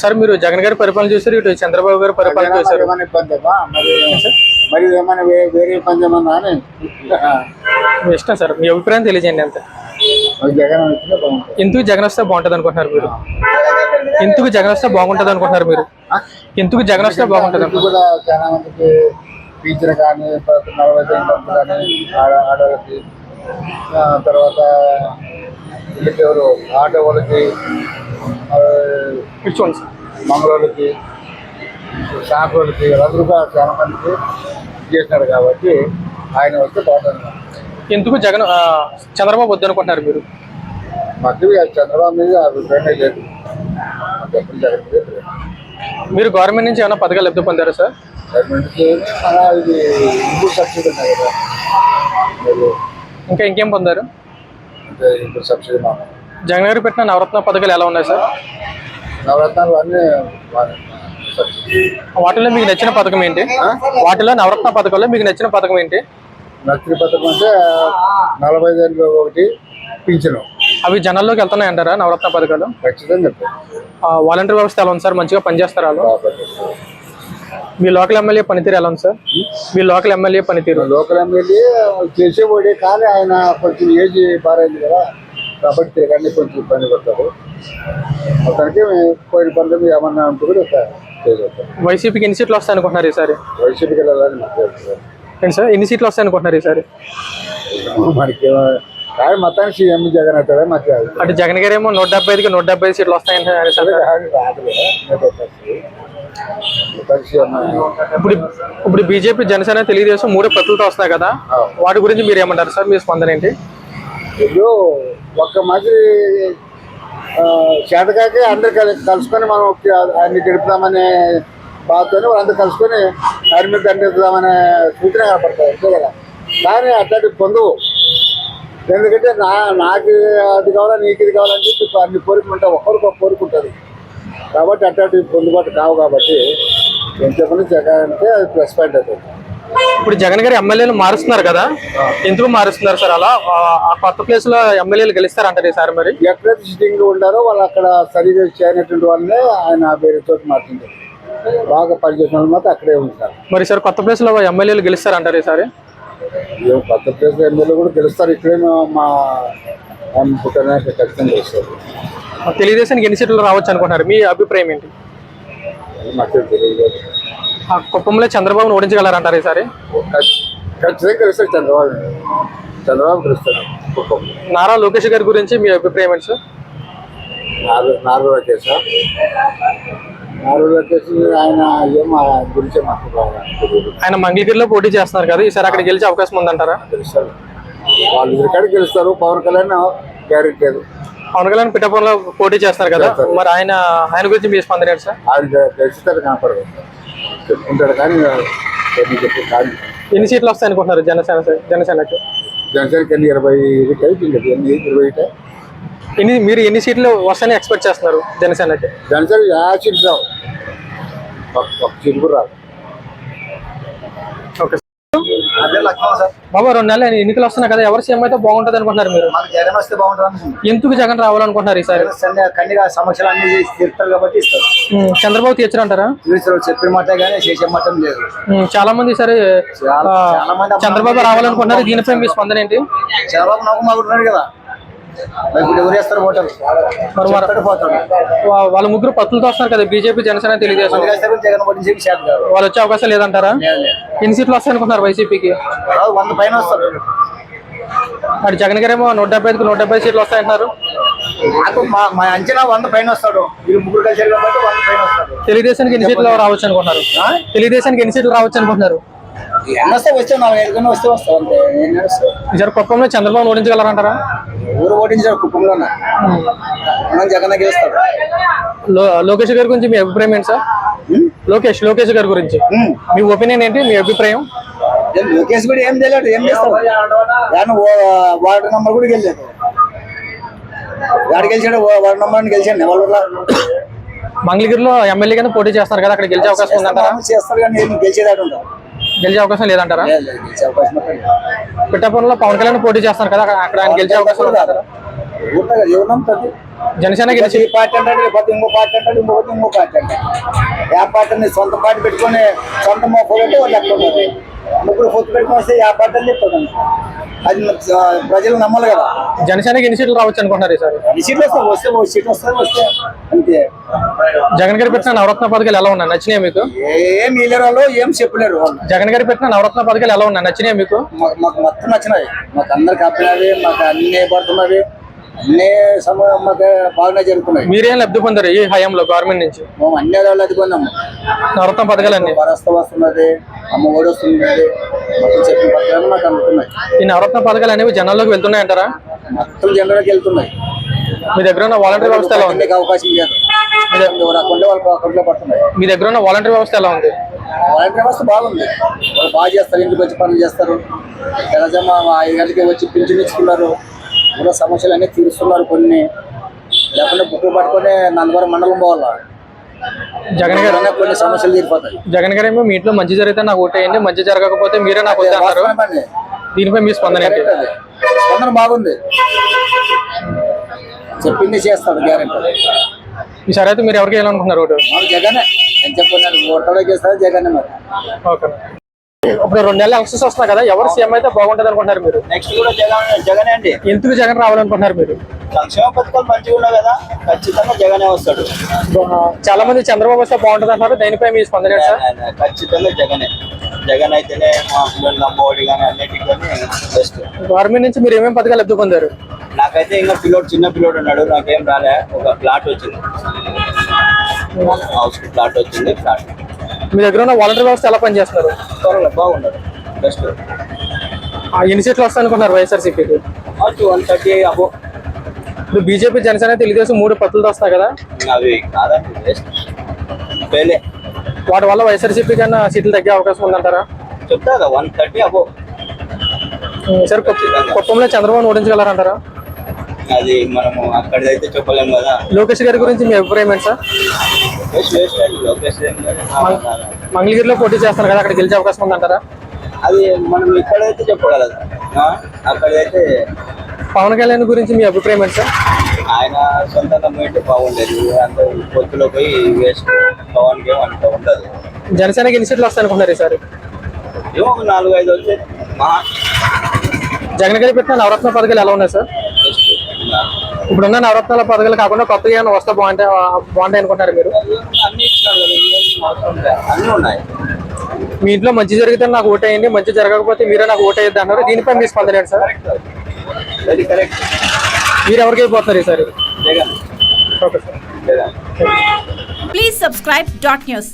Sir మీరు జగన్ గారి పరిపాలన చూసారు ఇటు చంద్రబాబు గారి పరిపాలన చూసారు ఏమైనా ఇబ్బంది? మరి మరి ఏమైనా వేరే ఇబ్బంది ఏమన్నా అని? మీ ఇష్టం సార్ మీ అభిప్రాయం తెలియజేయండి అంతే. జగన్ ఎందుకు జగన్ వస్తే బాగుంటుంది అనుకుంటున్నారు మీరు. ఎందుకు జగన్ వస్తే బాగుంటుంది అనుకుంటున్నారు మీరు? ఎందుకు జగన్ వస్తే బాగుంటుంది కూడా చాలా మందికి టీచర్ కానీ నలభై కానీ ఆడవాళ్ళకి తర్వాత ఎవరు ఆటో వాళ్ళకి సార్ మంగళూరుకి షాప్ వాళ్ళకి వీళ్ళందరూ చాలా మందికి చేసినారు కాబట్టి ఆయన వస్తే బాగుంటుంది. ఎందుకు జగన్ చంద్రబాబు వద్దు అనుకుంటున్నారు మీరు? మాకు చంద్రబాబు మీద అభిప్రాయమే లేదు. మీరు గవర్నమెంట్ నుంచి ఏమైనా పథకాలు లబ్ధి పొందారా సార్? సబ్సిడీ ఉన్నాయి కదా. మీరు ఇంకా ఇంకేం పొందారు? సబ్సిడీ జగన్ గారు పెట్టిన నవరత్న పథకాలు ఎలా ఉన్నాయి సార్? నవరత్నాలు అన్నీ వాటిలో మీకు నచ్చిన పథకం ఏంటి? వాటిలో నవరత్న పథకంలో మీకు నచ్చిన పథకం ఏంటి? నచ్చిన పథకం అంటే నలభై ఐదు ఒకటి పింఛను. అవి జనాల్లోకి వెళ్తున్నాయి అంటారా నవరత్న పథకాలు? ఖచ్చితంగా వాలంటీర్ వ్యవస్థ ఎలా ఉంది సార్? మంచిగా పనిచేస్తారు వాళ్ళు? మీ లోకల్ ఎమ్మెల్యే పనితీరు ఎలా ఉంది సార్? మీ లోకల్ ఎమ్మెల్యే పనితీరు? లోకల్ ఎమ్మెల్యే చేసేవాడే కానీ ఆయన కొంచెం ఏజ్ బారైంది కదా. కాబట్టి తిరగండి కొంచెం ఇబ్బంది పడతారు. అతనికి పోయిన పనులు ఏమన్నా ఉంటే కూడా వైసీపీకి ఎన్ని సీట్లు వస్తాయి అనుకుంటున్నారు ఈసారి వైసీపీకి వెళ్ళాలని. ఏంటి సార్. ఎన్ని సీట్లు వస్తాయి అనుకుంటున్నారు ఈసారి మనకి కానీ మొత్తానికి సీఎం జగన్ అవుతాడే మాకు అటు జగన్ గారు ఏమో నూట డెబ్బై ఐదుకి నూట డెబ్బై ఐదు సీట్లు సీఎం ఇప్పుడు ఇప్పుడు బీజేపీ జనసేన తెలుగుదేశం మూడు పత్రులతో వస్తాయి కదా. వాటి గురించి మీరు ఏమంటారు సార్? మీ స్పందన ఏంటి? ఒక్క మాదిరి చేతకాకి అందరు కలి కలుసుకొని మనం అన్ని ఆయన్ని గెలుపుదామనే బాధతోనే వాళ్ళందరూ కలుసుకొని ఆయన మీద దండెత్తుదామనే సూచన కనపడతాయి. అంతే కదా? కానీ అట్లాంటి పొందవు. ఎందుకంటే నా నాకు అది కావాలా నీకు ఇది కావాలని చెప్పి అన్ని కోరికలు ఉంటాయి. ఒక్కరికి ఒక కోరిక ఉంటుంది. కాబట్టి అట్లాంటివి పొందుబాటు కావు కాబట్టి ఏం చెప్పని అంటే అది ప్లస్ పాయింట్ అవుతుంది ఇప్పుడు జగన్ గారు ఎమ్మెల్యేలు మారుస్తున్నారు కదా. ఎందుకు మారుస్తున్నారు సార్ అలా? ఆ- కొత్త ప్లేస్లో ఎమ్మెల్యేలు గెలుస్తారంటారు ఈసారి మరి. ఎక్కడైతే సిట్టింగ్ ఉండారో వాళ్ళు అక్కడ సరిగా చేయనటువంటి వాళ్ళనే ఆయన వేరేతో మారుతుంది బాగా పనిచేసిన వాళ్ళు మాత్రం అక్కడే ఉంటారు మరి సార్ కొత్త ప్లేస్లో ఎమ్మెల్యేలు గెలుస్తారంటారు ఈసారి కొత్త ప్లేస్ ఎమ్మెల్యే కూడా గెలుస్తారు. ఇక్కడే మా- పుట్టిన ఖచ్చితంగా గెలుస్తారు. తెలుగుదేశానికి ఎన్ని సీట్లు రావచ్చు అనుకుంటున్నారు? మీ అభిప్రాయం ఏంటి? నాకు తెలియదు. కుప్పంలో చంద్రబాబును ఓడించగలరంటారు ఈసారి? ఖచ్- ఖచ్చితంగా గెలుస్తారు చంద్రబాబు. చంద్రబాబు గెలుస్తారు కుప్పం నారా లోకేష్ గారి గురించి మీ అభిప్రాయం ఏంటి సార్? నాలుగు నాలుగు లోకేష్ నాలుగు లోకేష్ ఆయన ఏం గురించి మాకు ఆయన మంగళగిరిలో పోటీ చేస్తున్నారు కదా ఈసారి అక్కడ గెలిచే అవకాశం ఉందంటారా? గెలుస్తారు. వాళ్ళు ఇక్కడ గెలుస్తారు. పవన్ కళ్యాణ్ గ్యారెంటీ పవన్ కళ్యాణ్ పిఠాపురంలో పోటీ చేస్తారు కదా. మరి ఆయన ఆయన గురించి మీ స్పందన సార్? ఆయన గెలిచితే కనపడదు చెప్పుకుంటాడు కానీ ఎన్ని సీట్లు వస్తాయి అనుకుంటున్నారు జనసేన జనసేనకి? జనసేనకి ఎన్ని? ఇరవై ఎన్ని? ఇరవై ఎన్ని మీరు ఎన్ని సీట్లు వస్తాయని ఎక్స్పెక్ట్ చేస్తున్నారు జనసేనకి? జనసేన యా సీట్లు రావు. ఒక సీట్ కూడా రావు ఓకే బాబా రెండు నెలలు ఎన్నికలు వస్తున్నాయి కదా. ఎవరు సీఎం అయితే బాగుంటుంది అనుకుంటున్నారు మీరు? జగన్ వస్తే బాగుంటుంది ఎందుకు జగన్ రావాలనుకుంటున్నారు ఈసారి? సరే కన్నిగా సమస్యలు అన్ని కాబట్టి ఇస్తారు. చంద్రబాబు తీర్చారంటారా? తీర్చారు చెప్పిన మాట కానీ చేసే మాట లేదు. చాలా మంది ఈసారి చంద్రబాబు రావాలనుకుంటున్నారు. దీనిపై మీ స్పందన ఏంటి? చంద్రబాబు మాకుంటున్నాడు కదా. ఇప్పుడు ఎవరు వేస్తారు ఓటర్ మరి వాళ్ళ ముగ్గురు పత్తులతో వస్తున్నారు కదా బీజేపీ జనసేన తెలుగుదేశం వేస్తారు వాళ్ళు వచ్చే అవకాశం లేదంటారా? లేదు, లేదు. ఎన్ని సీట్లు వస్తాయి అనుకుంటున్నారు వైసీపీకి? వంద పైన వస్తారు. అటు జగన్ గారు ఏమో నూట డెబ్బై ఐదుకి నూట డెబ్బై సీట్లు వస్తాయంటున్నారు. నాకు మా మా అంచనా వంద పైన వస్తాడు. వీళ్ళు ముగ్గురు కలిసారు కాబట్టి వంద పైన వస్తాడు. తెలుగుదేశానికి ఎన్ని సీట్లు రావచ్చు అనుకుంటున్నారు? తెలుగుదేశానికి ఎన్ని సీట్లు రావచ్చు అనుకుంటున్నారు? ఎన్ని వస్తే వస్తే నాలుగు ఐదు కన్నా వస్తే వస్తావు అంతే ఈసారి కుప్పంలో చంద్రబాబు ఓడించగలరంటారా? ఊరు ఓటించారు కుటుంబంలోనే మనం జగన్ గెలుస్తాడు లోకేష్ గారి గురించి మీ అభిప్రాయం ఏంటి సార్? లోకేష్ లోకేష్ గారి గురించి. మీ ఒపీనియన్ ఏంటి? మీ అభిప్రాయం? లోకేష్ కూడా ఏం తెలియదు ఏం చేస్తాడు వార్డు నెంబర్ కూడా గెలిచాడు. వాడు గెలిచాడు వార్డు నెంబర్ గెలిచాడు ఎవరు మంగళగిరిలో ఎమ్మెల్యే కింద పోటీ చేస్తారు కదా అక్కడ గెలిచే అవకాశం ఉందంటారా? చేస్తాడు కానీ గెలిచేదాడు ఉండవు గెలిచే అవకాశం లేదంటారా. పిఠాపురంలో పవన్ కళ్యాణ్ పోటీ చేస్తారు కదా అక్కడ- ఆయన గెలిచే అవకాశం జనసేన గెలిచి ఈ పార్టీ అంటాడు రేపు ఇంకో పార్టీ అంటాడు ఇంకొకటి ఇంకో పార్టీ అంటాడు. ఏ పార్టీని సొంత పార్టీ పెట్టుకొని సొంత మొక్కలు అంటే వాళ్ళు ఎక్కడ ముగ్గురు పొత్తు పెట్టుకొని వస్తే ఏ పార్టీ అని చెప్తాడు అది ప్రజలు నమ్మాలి కదా. జనసేనకి ఎన్ని సీట్లు రావచ్చు అనుకుంటున్నారు ఈసారి ఈ సీట్లు వస్తాయి? వస్తే సీట్ వస్తుంది వస్తే. అంతే. జగన్ గారు పెట్టిన నవరత్న పథకాలు ఎలా ఉన్నాయి? నచ్చినాయి మీకు? ఏం ఇల్లరు వాళ్ళు ఏం చెప్పలేరు జగన్ గారు పెట్టిన నవరత్న పథకాలు ఎలా ఉన్నాయి? నచ్చినాయి మీకు? మాకు మొత్తం నచ్చినాయి. మాకు అందరికి అప్పినవి మాకు అన్ని పడుతున్నవి అన్ని సమయం మాకు బాగానే జరుగుతున్నాయి. మీరేం లబ్ధి పొందారు ఈ హయాంలో గవర్నమెంట్ నుంచి? మేము అన్ని అది కొన్నాము నవరత్న పథకాలన్నీ? వరస్త వస్తున్నది అమ్మ ఒడి వస్తున్నది చెప్పిన పత్రాలు మాకు అందుతున్నాయి ఈ నవరత్న పథకాలు అనేవి జనాల్లోకి వెళ్తున్నాయి అంటారా మొత్తం జనరల్కి వెళ్తున్నాయి. మీ దగ్గర ఉన్న వాలంటీర్ వ్యవస్థ ఎలా ఉంది? అవకాశం లేదు. ఎవరు అకౌంట్లో వాళ్ళకి అకౌంట్లో పడుతున్నాయి. మీ దగ్గర ఉన్న వాలంటీర్ వ్యవస్థ ఎలా ఉంది? వాలంటీర్ వ్యవస్థ బాగుంది. వాళ్ళు బాగా చేస్తారు ఇంటికి వచ్చి పనులు చేస్తారు. తెల్లజామ ఐదు గంటలకి వచ్చి పింఛన్ ఇచ్చుకున్నారు. కూడా సమస్యలు అన్నీ తీరుస్తున్నారు కొన్ని. లేకుంటే బుక్లు పట్టుకొని నందవరం మండలం పోవాలా? జగన్ గారు కొన్ని సమస్యలు తీరిపోతాయి. జగన్ గారు ఏమో మీ ఇంట్లో మంచి జరిగితే నాకు ఓటేయండి మంచి జరగకపోతే మీరే నాకు వద్దు అన్నారు వాస్తవమే పని. దీనిపై మీ స్పందన స్పందన బాగుంది. చెప్పింది చేస్తాడు గ్యారెంటీ ఈసారి అయితే మీరు ఎవరికి వేయాలనుకుంటున్నారు ఓటు? జగనే. నేను చెప్పాను ఓటలో చేస్తారు జగనే మరి. ఓకే. ఇప్పుడు రెండు నెలలు ఎలక్షన్స్ వస్తున్నాయి కదా ఎవరు సీఎం అయితే బాగుంటుంది అనుకుంటున్నారు మీరు? నెక్స్ట్ కూడా జగన్ జగనే అండి. ఎందుకు జగన్ రావాలనుకుంటున్నారు మీరు? సంక్షేమ పథకాలు మంచిగా ఉన్నాయి కదా ఖచ్చితంగా జగనే వస్తాడు. చాలా మంది చంద్రబాబు వస్తే బాగుంటుంది అంటారు దీనిపై మీ స్పందన సార్? ఖచ్చితంగా జగనే. జగన్ అయితేనే మా పిల్లలు నమ్మఒడి కానీ అన్నిటికీ బెస్ట్ గవర్నమెంట్ నుంచి మీరు ఏమేమి పథకాలు పొందారు నాకైతే ఇంకా పిల్లోడు చిన్న పిల్లోడు ఉన్నాడు నాకేం రాలే. ఒక ప్లాట్ వచ్చింది. హౌస్ ప్లాట్ వచ్చింది ప్లాట్ మీ దగ్గర ఉన్న వాలంటీర్ వ్యవస్థ ఎలా పనిచేస్తున్నారు? బాగున్నాడు బెస్ట్ ఆ, ఎన్ని సీట్లు వస్తాయి అనుకుంటున్నారు వైఎస్ఆర్సీపీకి? వన్ థర్టీ అబో ఇప్పుడు బీజేపీ జనసేన తెలుగుదేశం మూడు పత్తులతో వస్తాయి కదా? అవి కాదండి వాటి వల్ల వైఎస్ఆర్సీపీ కన్నా సీట్లు తగ్గే అవకాశం ఉందంటారా? చెప్తా కదా వన్ థర్టీ అబో సార్ కుప్పంలో చంద్రబాబు ఓడించగలరంటారా? అది మనము అక్కడిదైతే చెప్పలేము కదా. లోకేష్ గారి గురించి మీ అభిప్రాయం ఏంటి సార్? మంగళగిరిలో పోటీ చేస్తారు కదా అక్కడ గెలిచే అవకాశం ఉందంటారా? అది మనం ఇక్కడైతే చెప్పగలదు? అక్కడైతే పవన్ కళ్యాణ్ గురించి మీ అభిప్రాయం ఏంటి సార్? ఆయన సొంతంగా పోయింటే బాగుండేది. అంత పొత్తులో పోయి వేస్ట్ పవన్ గేమ్ అంత ఉండదు. జనసేనకి ఎన్ని సీట్లు వస్తాయి అనుకుంటున్నారు ఈసారి ఏమో నాలుగు ఐదు వచ్చే మహా జగన్ గారి పెట్టిన నవరత్న పథకాలు ఎలా ఉన్నాయి సార్? ఇప్పుడున్న నవరత్నాల పథకాలు కాకుండా కొత్తగా ఏమైనా వస్తే బాగుంటాయి బాగుంటాయి అనుకుంటారు మీరు? మీ ఇంట్లో మంచి జరిగితే నాకు ఓటేయండి మంచి జరగకపోతే మీరే నాకు ఓటేయద్దు అన్నారు. దీనిపై మీ స్పందన ఏంటి సార్? కరెక్ట్ వెరీ కరెక్ట్ మీరు ఎవరికి అయిపోతున్నారు ఈసారి? Okay sir. Please subscribe dot news.